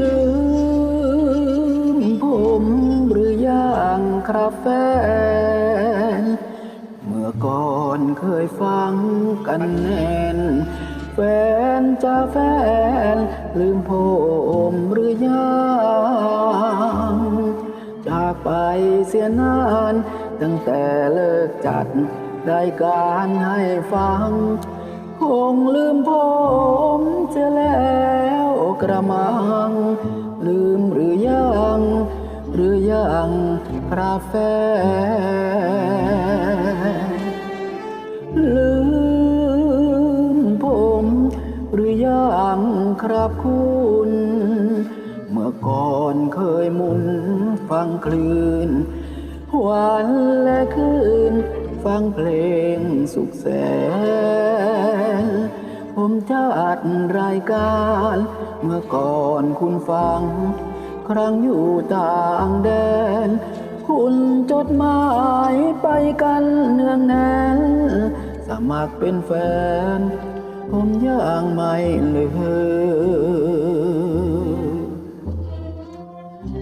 ลืมผมหรือยังครับแฟน เมื่อก่อนเคยฟังกันแน่น แฟนจะแฟน ลืมผมหรือยังจากไปเสียนาน ตั้งแต่เลิกจัดรายการให้ฟัง คงลืมผมจะแล้ว กระมัง ลืมหรือยัง หรือยังครับแฟนลืมผม หรือยังครับคุณ เมื่อก่อนเคยมุนฟังคลื่นวันและคืน ฟังเพลงสุขแสน ผมจัดรายการ เมื่อก่อนคุณฟัง ครั้งอยู่ต่างแดน คุณจดหมายไปกันเนืองแน่นสมัครเป็นแฟน ผมยังไม่ลืม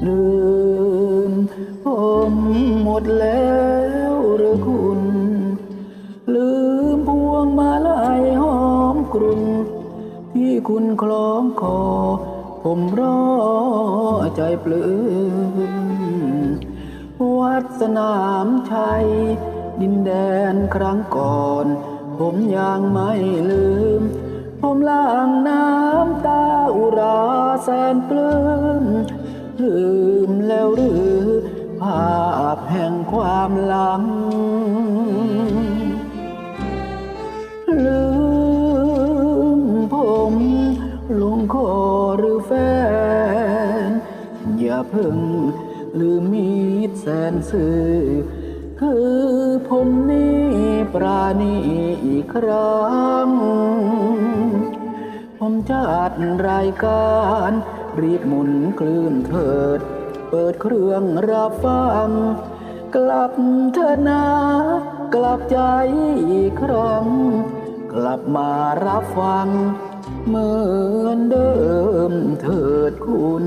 ลืมผมหมดแล้วหรือคุณ ลืมพวงมาลัย กรุ่นที่คุณคล้องคอ ผมรอใจปลื้มวัดสนามชัย ดินแดนครั้งก่อน ผมยังไม่ลืม ผมล้างน้ำตาอุราแสนปลื้มลืมแล้วหรือ ภาพแห่งความหลัง เพิ่งลืมมีดแสนสื่อคือผมนี่ปราณีอีกครั้ง ผมจัดรายการ รีบหมุนคลื่นเถิด เปิดเครื่องรับฟัง กลับเถอนะ กลับใจอีกครั้ง กลับมารับฟังเหมือนเดิมเถิดคุณ